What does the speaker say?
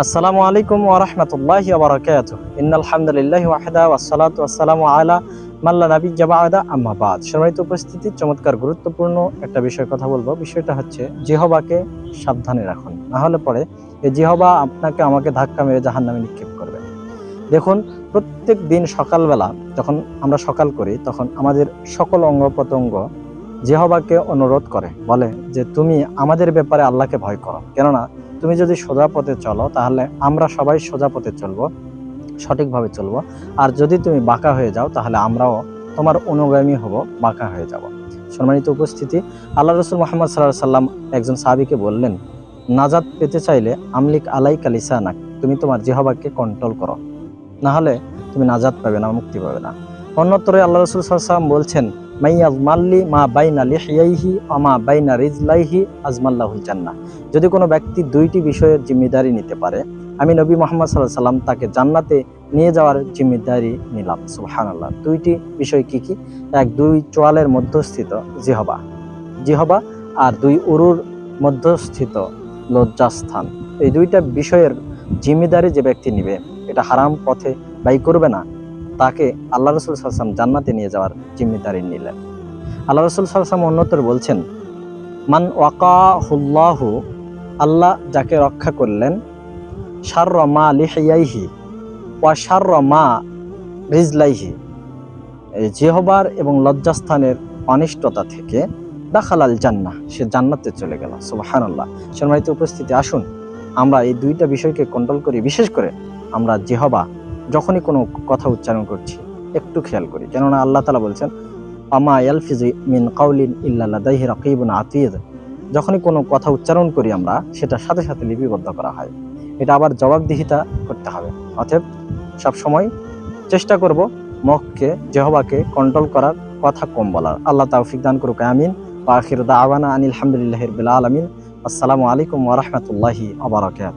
আসসালামু আলাইকুম ওয়া রাহমাতুল্লাহি ওয়া বারাকাতুহু। ইন্নাল হামদুলিল্লাহি ওয়াহদা ওয়াস সালাতু ওয়াস সালামু আলা মাল্লা নাবিয়্যা বা'দা আম্মা বাদ। সম্মানিত উপস্থিতি, চমৎকার, গুরুত্বপূর্ণ একটা বিষয় কথা বলব। বিষয়টা হচ্ছে জিহবাকে সাবধানে রাখুন। না হলে পরে এই জিহবা আপনাকে আমাকে ধাক্কা মেরে জাহান্নামে নিক্ষেপ করবে। দেখুন, প্রত্যেক দিন সকালবেলা যখন আমরা সকাল করি, তখন আমাদের সকল অঙ্গ প্রত্যঙ্গ জিহবাকে অনুরোধ করে, বলে যে তুমি আমাদের ব্যাপারে আল্লাহকে ভয় করো। কেননা তুমি যদি সোজা পথে চলো, তাহলে আমরা সবাই সোজা পথে চলবো, সঠিকভাবে চলবো। আর যদি তুমি বাঁকা হয়ে যাও, তাহলে আমরাও তোমার অনুগামী হব, বাঁকা হয়ে যাব। সম্মানিত উপস্থিতি, আল্লাহ রসুল মোহাম্মদ সাল্লাহ সাল্লাম একজন সাহাবিকে বললেন নাজাদ পেতে চাইলে আমলিক আলাই কালিসানাক তুমি তোমার জিহবাকে কন্ট্রোল করো। না হলে তুমি নাজাদ পাবে না, মুক্তি পাবে না। অন্যত্রে আল্লাহ রসুল সাল্লাম বলছেন মাইয়াজ মাল্লি মা বাইনা লিহিয়াইহি আমা বাইনা রিজলাইহি আজমাল্লাহুল জান্নাহ। যদি কোনো ব্যক্তি দুইটি বিষয়ের জিম্মেদারি নিতে পারে, আমি নবী মোহাম্মদ সাল্লাহ সাল্লাম তাকে জান্নাতে নিয়ে যাওয়ার জিম্মেদারি নিলাম। সুবহান আল্লাহ দুইটি বিষয় কি কি? এক, দুই চোয়ালের মধ্যস্থিত জিহবা। জিহবা আর দুই উরুর মধ্যস্থিত লজ্জাস্থান। এই দুইটা বিষয়ের জিম্মেদারি যে ব্যক্তি নিবে, এটা হারাম পথে ব্যয় করবে না। তাকে আল্লাহ রসুল সাল্লাম জান্নাতে নিয়ে যাওয়ার জিম্মেদারি নিলেন। আল্লাহ রসুল সাল্লাম অন্যতর বলছেন, মান ওয়াকাহুল্লাহু, আল্লাহ যাকে রক্ষা করলেন, শার্র মা লিহাইহি ওয়া শার্র মা রিজলাইহি। জেহবার এবং লজ্জাস্থানের অনিষ্টতা থেকে দাখালাল জান্না সে জান্নাতে চলে গেল। সুবহানাল্লাহ। সম্মানিত উপস্থিতি, আসুন, আমরা এই দুইটা বিষয়কে কন্ট্রোল করি। বিশেষ করে আমরা জেহবা যখনই কোনো কথা উচ্চারণ করছি, একটু খেয়াল করি। কেননা আল্লাহ তালা বলছেন, আমা ইয়ালফিজি মিন কাউলিন ইল্লা লাদাইহি রাকিবুন আতীদ। যখনই কোনো কথা উচ্চারণ করি আমরা সেটা সাথে সাথে লিপিবদ্ধ করা হয়। এটা আবার জবাবদিহিতা করতে হবে। অতএব সবসময় চেষ্টা করব মুখকে জেহবাকে কন্ট্রোল করার কথা কম বলার। আল্লাহ তাওফিক দান করুক, আমিন। আখির দাওয়ানা আনিল হামদুলিল্লাহি রাব্বিল আলামিন। আসসালামু আলাইকুম ওয়া রাহমাতুল্লাহি ওয়া বারাকাতুহু।